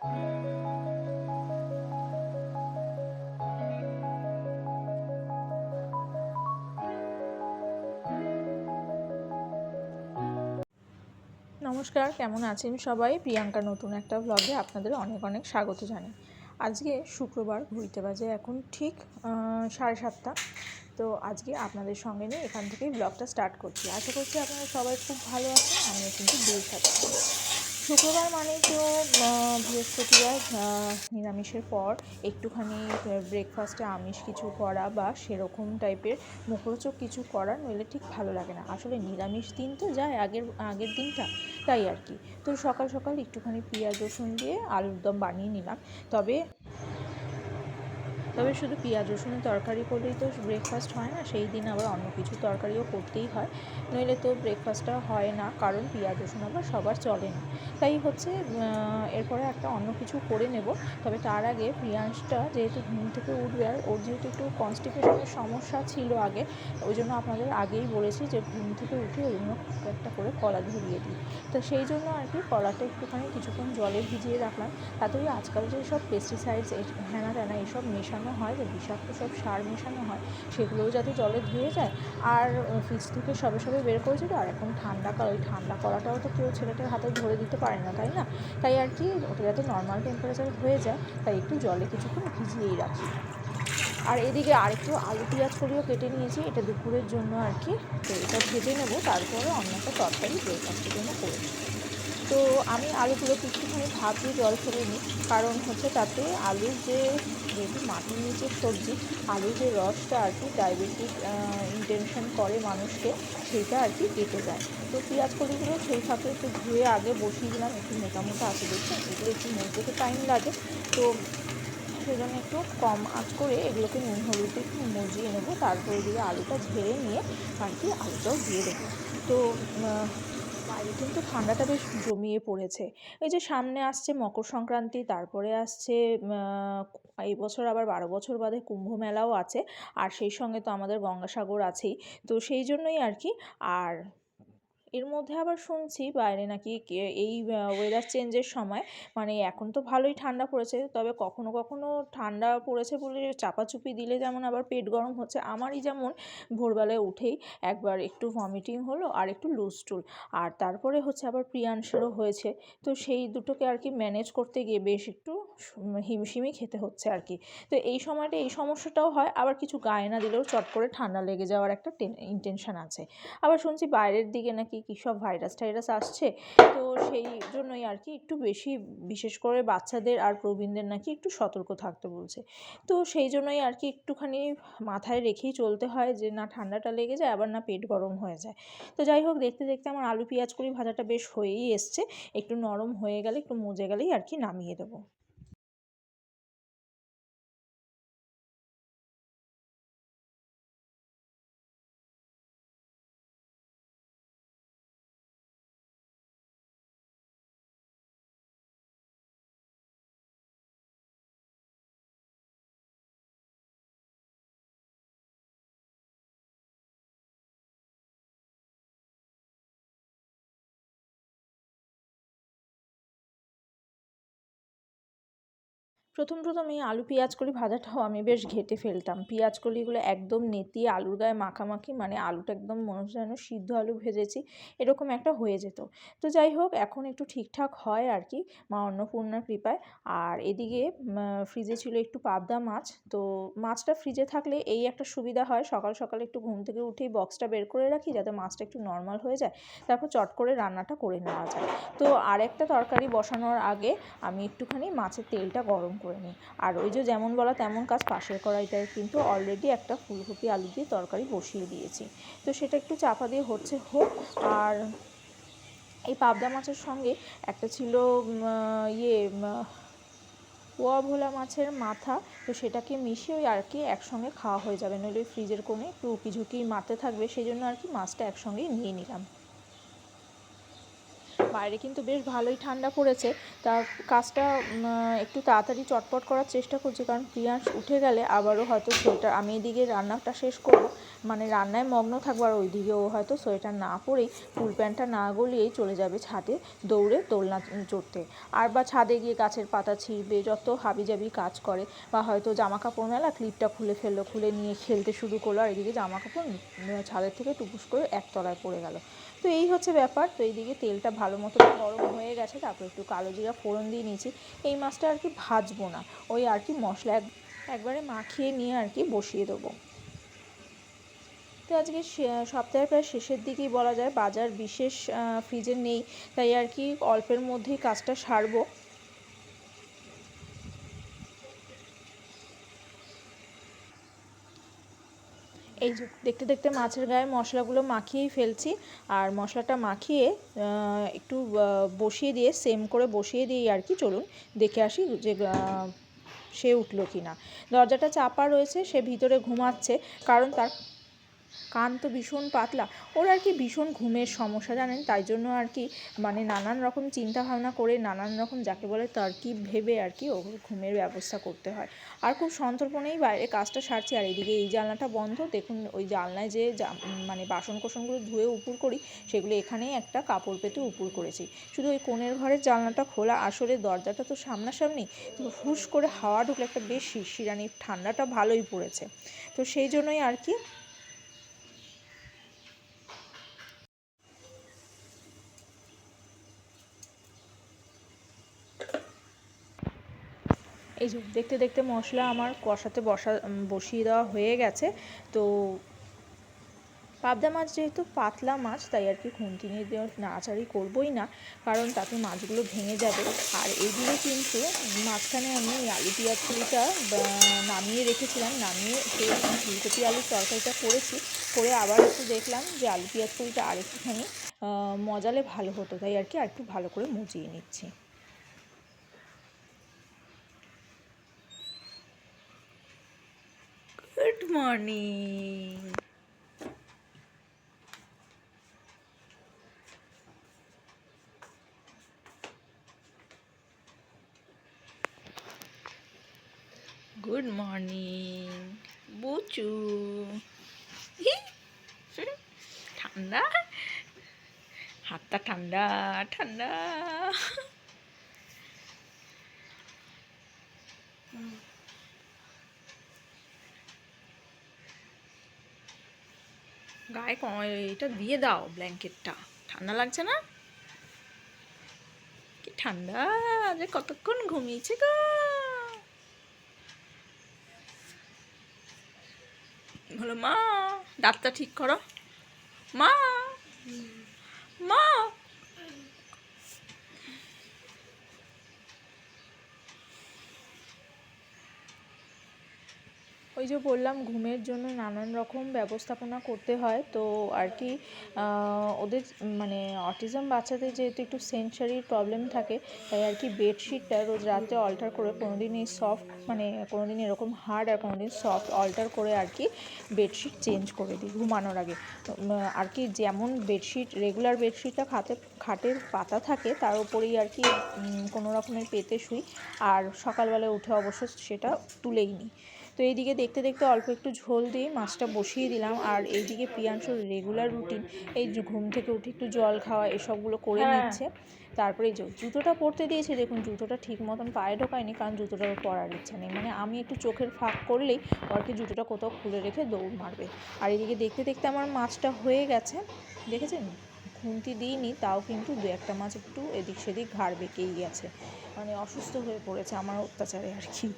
নমস্কার, কেমন আছেন সবাই? প্রিয়াঙ্কা নতুন একটা ব্লগে আপনাদের অনেক অনেক স্বাগত জানাই। আজকে শুক্রবার ঘুরতে বাজে এখন ঠিক সাড়ে সাতটা। তো আজকে আপনাদের সঙ্গে নিয়ে এখান থেকেই ব্লগটা স্টার্ট করছি। আশা করছি আপনারা সবাই খুব ভালো আছেন, আমিও কিন্তু বেশ আছি। শুক্রবার মানে তো বৃহস্পতিবার নিরামিষের পর একটুখানি ব্রেকফাস্টে আমিষ কিছু করা বা সেরকম টাইপের মুখরোচক কিছু করা নইলে ঠিক ভালো লাগে না। আসলে নিরামিষ দিন তো যায় আগের আগের দিনটা, তাই আর কি। তো সকাল সকাল একটুখানি পেঁয়াজ রসুন দিয়ে আলুর দম বানিয়ে নিলাম। তবে তবে শুধু পেঁয়াজ, রসুনের তরকারি করলেই তো ব্রেকফাস্ট হয় না, সেই দিন আবার অন্য কিছু তরকারিও করতেই হয়। নইলে তো ব্রেকফাস্টটা হয় না, কারণ পেঁয়াজ, রসুন আবার সবার চলে না। তাই হচ্ছে এরপরে একটা অন্য কিছু করে নেব। তবে তার আগে প্রিয়াংশটা যেহেতু ঘুম থেকে উঠবে আর ওর যেহেতু একটু কনস্টিপেশনের সমস্যা ছিল আগে, ওই জন্য আপনাদের আগেই বলেছি যে ঘুম থেকে উঠে ওই জন্য একটা করে কলা ধরিয়ে দিই। তো সেই জন্য আর কি কলাটা একটুখানি কিছুক্ষণ জলে ভিজিয়ে রাখলাম। তাতে ওই আজকাল যে সব পেস্টিসাইডস হ্যানা ট্যানা এসব মেশানো হয় যে বিষাক্ত সব সার মেশানো হয়, সেগুলোও যাতে জলে ধুয়ে যায়। আর ফ্রিজ থেকে সবে সবে বের করেছি তো, আর এখন ঠান্ডা কাল ওই ঠান্ডা করাটাও তো কেউ ছেলেটার হাতে ধরে দিতে পারে না, তাই না? তাই আর কি, ওটা যাতে নর্মাল টেম্পারেচার হয়ে যায়, তাই একটু জলে কিছুক্ষণ ভিজিয়েই রাখি। আর এদিকে আরেকটু আলু পেঁয়াজ করেও কেটে নিয়েছি, এটা দুপুরের জন্য আর কি। তো এটা ভেজে নেব, তারপরে অন্য একটা তরকারি ব্রেকফাস্টের জন্য করে। তো আমি আলুগুলোকে একটুখানি ভাপ দিয়ে জল ফেলে নিই। কারণ হচ্ছে তাতে আলুর যে যেহেতু মাটির নিচের সবজি, আলুর যে রসটা আর কি ডায়াবেটিক ইন্টেনশন করে মানুষকে সেইটা আর কি কেটে যায়। তো পেঁয়াজ কলিগুলো সেই ফাঁকে একটু ধুয়ে আগে বসিয়ে দিলাম, একটু মোটা মোটা আছে দেখছেন? এগুলো একটু মজতে টাইম লাগে। তো সেজন্য একটু কম আঁচ করে এগুলোকে নুন, হলুদ একটু মজিয়ে নেব। তারপরে দিয়ে আলুটা ঝেড়ে নিয়ে আর কি আলুটাও দিয়ে দেবো। তো বাইরে। কিন্তু ঠান্ডাটা বেশ জমিয়ে পড়েছে। এই যে সামনে আসছে মকর সংক্রান্তি, তারপরে আসছে এই বছর আবার বারো বছর বাদে কুম্ভ মেলাও আছে। আর সেই সঙ্গে তো আমাদের গঙ্গাসাগর আছেই। তো সেই জন্যই আর কি। আর এর মধ্যে আবার শুনছি বাইরে নাকি এই ওয়েদার চেঞ্জের সময় মানে এখন তো ভালোই ঠান্ডা পড়েছে, তবে কখনো কখনো ঠান্ডা পড়েছে বলে চাপাচুপি দিলে যেমন আবার পেট গরম হচ্ছে, আমারই যেমন ভোরবেলায় উঠেই একবার একটু ভমিটিং হলো আর একটু লুজ টুল আর তারপরে হচ্ছে আবার প্রিয়াংশেরও হয়েছে, তো সেই দুটোকে আর কি ম্যানেজ করতে গিয়ে বেশ একটু হিমশিমই খেতে হচ্ছে আর কি, তো এই সময়টা এই সমস্যাটাও হয়, আবার কিছু গায়ে না দিলেও চট করে ঠান্ডা লেগে যাওয়ার একটা ইন্টেনশন আছে, আবার শুনছি বাইরের দিকে নাকি কী সব ভাইরাস টাইরাস আসছে? তো সেই জন্যই আর কি একটু বেশি, বিশেষ করে বাচ্চাদের আর প্রবীণদের নাকি একটু সতর্ক থাকতে বলছে। তো সেই জন্যই আর কি একটুখানি মাথায় রেখেই চলতে হয় যে, না ঠান্ডাটা লেগে যায়, আবার না পেট গরম হয়ে যায়। তো যাই হোক, দেখতে দেখতে আমার আলু, পেঁয়াজ করি ভাজাটা বেশ হয়েই এসছে। একটু নরম হয়ে গেলে, একটু মজে গেলেই আর কি নামিয়ে দেবো। প্রথম প্রথম এই আলু পেঁয়াজ কলি ভাজাটাও আমি বেশ ঘেটে ফেলতাম। পেঁয়াজ কলিগুলো একদম নেতিয়ে আলুর গায়ে মাখামাখি মানে আলুটা একদম মনে হচ্ছে যেন সিদ্ধ আলু ভেজেছি, এরকম একটা হয়ে যেত। তো যাই হোক, এখন একটু ঠিকঠাক হয় আর কি, মা অন্নপূর্ণার কৃপায়। আর এদিকে ফ্রিজে ছিল একটু পাবদা মাছ, তো মাছটা ফ্রিজে থাকলে এই একটা সুবিধা হয়, সকাল সকাল একটু ঘুম থেকে উঠেই বক্সটা বের করে রাখি যাতে মাছটা একটু নর্মাল হয়ে যায়, তারপর চট করে রান্নাটা করে নেওয়া যায়। তো আরেকটা তরকারি বসানোর আগে আমি একটুখানি মাছের তেলটা গরম করে নিই। আর ওই যে যেমন বলা তেমন কাজ পাশের কড়াইটায় কিন্তু অলরেডি একটা ফুলকপি, আলু দিয়ে তরকারি বসিয়ে দিয়েছি। তো সেটা একটু চাপা দিয়ে হচ্ছে হোক। আর এই পাবদা মাছের সঙ্গে একটা ছিল ইয়ে পোয়া ভোলা মাছের মাথা। তো সেটাকে মিশিয়ে ওই আর কি একসঙ্গে খাওয়া হয়ে যাবে। নইলে ফ্রিজের কোণে একটু উকি ঝুঁকি মারতে থাকবে। সেই জন্য আর কি মাছটা একসঙ্গেই নিয়ে নিলাম। বাইরে, কিন্তু বেশ ভালোই ঠান্ডা পড়েছে। তা কাজটা একটু তাড়াতাড়ি চটপট করার চেষ্টা করছি, কারণ প্রিয়াংশ উঠে গেলে আবারও হয়তো সোয়েটার আমি এদিকে রান্নাটা শেষ করব। মানে রান্নায় মগ্ন থাকব আর ওইদিকে ও হয়তো সোয়েটার না পরেই ফুল প্যান্টটা না গলিয়েই চলে যাবে ছাদে দৌড়ে দোলনা চড়তে। আর বা ছাদে গিয়ে গাছের পাতা ছিঁড়বে, যত হাবিজাবি কাজ করে বা হয়তো জামা কাপড় মেলা ক্লিপটা খুলে ফেলল, খুলে নিয়ে খেলতে শুরু করল আর এদিকে জামা কাপড় ছাদের থেকে টুকুস করে একতলায় পড়ে গেল। তো এই হচ্ছে ব্যাপার। তো এইদিকে তেলটা ভালো মতো গরম হয়ে গেছে, তারপর একটু কালো জিরা ফোড়ন দিয়ে নিয়েছি। এই মাছটা আর কি ভাজবো না, ওই আর কি মশলা এক, একবারে মাখিয়ে নিয়ে আর কি বসিয়ে দেবো। তো আজকে সপ্তাহের প্রায় শেষের দিকেই বলা যায় বাজার বিশেষ ফ্রিজে নেই। তাই আর কি অল্পের মধ্যেই কাজটা সারবো। এই যে দেখতে দেখতে মাছের গায়ে মশলাগুলো মাখিয়েই ফেলছি। আর মশলাটা মাখিয়ে একটু বসিয়ে দিয়ে, সেম করে বসিয়ে দিই আর কি চলুন দেখে আসি যে সে উঠল কি না দরজাটা চাপা রয়েছে, সে ভিতরে ঘুমাচ্ছে, কারণ তার কান তো ভীষণ পাতলা। ওর আর কি ভীষণ ঘুমের সমস্যা জানেন? তাই জন্য আর কি মানে নানান রকম চিন্তা ভাবনা করে নানান রকম যাকে বলে তার্কিব ভেবে আর কি ওর ঘুমের ব্যবস্থা করতে হয়। আর খুব সন্তর্পণেই বাইরে কাজটা সারছি। আর এদিকে এই জানলাটা বন্ধ। দেখুন ওই জানলায় যে মানে বাসন কোসনগুলো ধুয়ে উপুর করি, সেগুলো এখানেই একটা কাপড় পেতে উপুর করেছি। শুধু ওই কোণের ঘরের জানলাটা খোলা। আসলে দরজাটা তো সামনাসামনি হুশ করে হাওয়া ঢুকলে একটা বেশ শিরশিরানি। ঠান্ডাটা ভালোই পড়েছে। তো সেই জন্যই আর কি এই যে দেখতে দেখতে মশলা আমার কষাতে বসা বসিয়ে দেওয়া হয়ে গেছে। তো পাবদা মাছ যেহেতু পাতলা মাছ, তাই আর কি খুন্তি নিয়ে নাড়াচাড়ি করবোই না, কারণ তাতে মাছগুলো ভেঙে যাবে। আর এদিকে কিন্তু মাঝখানে আমি আলু পেঁয়াজ কুড়িটা নামিয়ে রেখেছিলাম, নামিয়ে সেই ফুলকপি আলুর তরকারিটা করেছি। করে আবার একটু দেখলাম যে আলু পেঁয়াজ কুড়িটা আর একটুখানি মজালে ভালো হতো, তাই আর কি আর একটু ভালো করে মুজিয়ে নিচ্ছি গুড মর্নিং গুড মর্নিং বুচু ঠান্ডা হাতটা ঠান্ডা ঠান্ডা গায়ে এটা দিয়ে দাও ব্ল্যাঙ্কেটটা। ঠান্ডা লাগছে না? কি ঠান্ডা? যে কতক্ষণ ঘুমিয়েছে গো? বলো, মা, দাঁতটা ঠিক করো। মা মা ওই যে বললাম, ঘুমের জন্য নানান রকম ব্যবস্থাপনা করতে হয়। তো আর কি ওদের মানে অটিজম বাচ্চাদের যেহেতু একটু সেন্সারির প্রবলেম থাকে, তাই আর কি বেডশিটটা রোজ রাতে অল্টার করে কোনো দিন এই সফট মানে কোনো দিন এরকম হার্ড আর কোনো দিন সফট অল্টার করে আর কি বেডশিট চেঞ্জ করে দিই ঘুমানোর আগে। আর কি যেমন বেডশিট রেগুলার বেডশিটটা খাতে, খাটের পাতা থাকে, তার উপরেই আর কি কোনো রকমের পেতে শুই। আর সকালবেলা উঠে অবশ্য সেটা তুলেই নিই। তো এইদিকে দেখতে দেখতে অল্প একটু ঝোল দিয়ে মাছটা বসিয়ে দিলাম। আর এইদিকে প্রিয়াংশুর রেগুলার রুটিন এই ঘুম থেকে উঠে একটু জল খাওয়া এসবগুলো করে হ্যাঁ। নিচ্ছে। তারপরে এই জুতোটা পরতে দিয়েছি দেখুন জুতোটা ঠিক মতন পায়ে ঢোকায়নি কারণ জুতোটা পরার ইচ্ছা নেই। মানে আমি একটু চোখের ফাঁক করলেই আর কি জুতোটা কোথাও খুলে রেখে দৌড় মারবে। আর এদিকে দেখতে দেখতে আমার মাছটা হয়ে গেছে। দেখেছেন? খুন্তি দিইনি তাও কিন্তু দু একটা মাছ একটু এদিক সেদিক ঘাড় বেঁকেই গেছে। মানে অসুস্থ হয়ে পড়েছে আমার অত্যাচারে আর কি।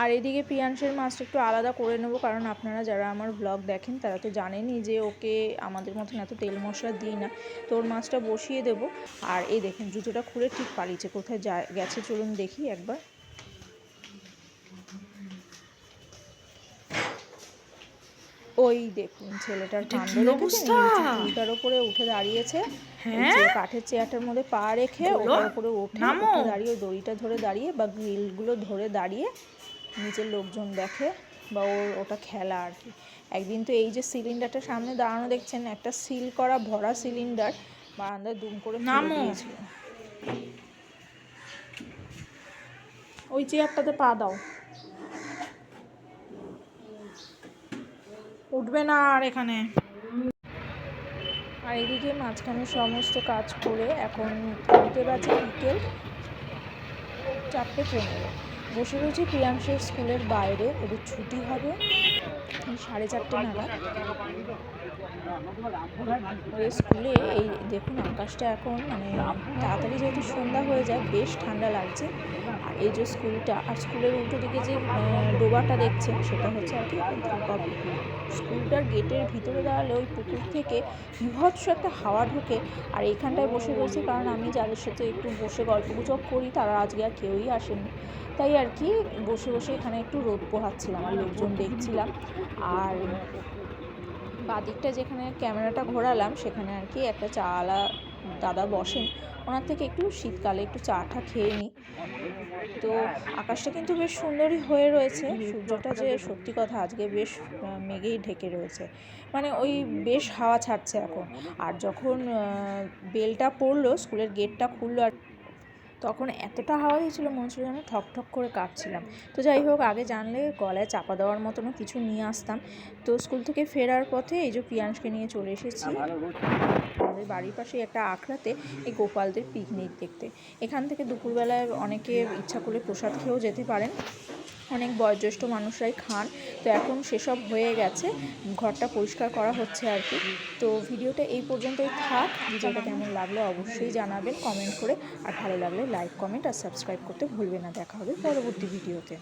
আর এদিকে পিয়াংশের মাছটা একটু আলাদা করে নেব কারণ আপনারা যারা আমার ব্লগ দেখেন তারা তো জানেনই যে ওকে আমাদের মতন এত তেল মশলা দিই না। তো ওর মাছটা বসিয়ে দেব। আর এই দেখুন জুতোটা খুলে ঠিক পালিয়েছে কোথায় যা গেছে চলুন দেখি একবার। ওই দেখুন ছেলেটার কাণ্ড দেখেছেন? উপরে উঠে দাঁড়িয়েছে। হ্যাঁ? কাঠের চেয়ারটার মধ্যে পা রেখে ওটার উপরে উঠে দাঁড়িয়ে দড়িটা ধরে দাঁড়িয়ে বা গ্রিলগুলো ধরে দাঁড়িয়ে নিচের লোকজন দেখে বা ওর ওটা খেলা আর কি। একদিন তো এই যে সিলিন্ডারটা সামনে দাঁড়ানো দেখছেন একটা সিল করা ভরা সিলিন্ডার বারান্দায় দুম করে দিয়েছিল। ওই চেয়ারটাতে পা দাও। উঠবে না আর এখানে। আর এদিকে মাঝখানে সমস্ত কাজ করে এখন বিকেল চারটে ট্রেনে বসে রয়েছি প্রিয়াংশের স্কুলের বাইরে ওদের ছুটি হবে। সাড়ে চারটে নাগাদ। ওদের স্কুলে এই দেখুন আকাশটা এখন মানে তাড়াতাড়ি যেহেতু সন্ধ্যা হয়ে যায়, বেশ ঠান্ডা লাগছে। আর এই যে স্কুলটা, আর স্কুলের উল্টো দিকে যে ডোবাটা দেখছেন, সেটা হচ্ছে আর কি স্কুলটার গেটের ভিতরে দাঁড়ালে ওই পুকুর থেকে বিভৎস একটা হাওয়া ঢোকে, আর এইখানটায় বসে রয়েছি কারণ আমি যাদের সাথে একটু বসে গল্প গুজব করি, তারা আজকে আর কেউই আসেনি তাই আর কি বসে বসে এখানে একটু রোদ পোহাচ্ছিলাম, আর লোকজন দেখছিলাম। আর বাদিকটা যেখানে ক্যামেরাটা ঘোরালাম, সেখানে আর কি একটা চাওয়ালা দাদা বসেন। ওনার থেকে একটু শীতকালে একটু চাটা খেয়ে নিই। তো আকাশটা কিন্তু বেশ সুন্দরই হয়ে রয়েছে। সূর্যটা যে সত্যি কথা আজকে বেশ মেঘেই ঢেকে রয়েছে। মানে ওই বেশ হাওয়া ছাড়ছে এখন। আর যখন বেলটা পড়ল, স্কুলের গেটটা খুললো আর তখন এতটা হাওয়া দিয়েছিল মনে হচ্ছিল যেন ঠক ঠক করে কাঁপছিলাম। তো যাই হোক আগে জানলে গলায় চাপা দেওয়ার মতনও কিছু নিয়ে আসতাম। তো স্কুল থেকে ফেরার পথে এই যে প্রিয়াংশকে নিয়ে চলে এসেছি। আমাদের বাড়ির পাশে একটা আখড়াতে এই গোপালদের পিকনিক দেখতে। এখান থেকে দুপুরবেলায় অনেকে ইচ্ছা করলে প্রসাদ খেয়েও যেতে পারেন। অনেক বয়োজ্যেষ্ঠ মানুষরাই খান। তো এখন সেসব হয়ে গেছে। ঘরটা পরিষ্কার করা হচ্ছে আর কি। তো ভিডিওটা এই পর্যন্তই থাক। ভিডিওটা কেমন লাগল অবশ্যই জানাবেন কমেন্ট করে। আর ভালো লাগলে লাইক, কমেন্ট আর সাবস্ক্রাইব করতে ভুলবে না। দেখা হবে পরবর্তী ভিডিওতে।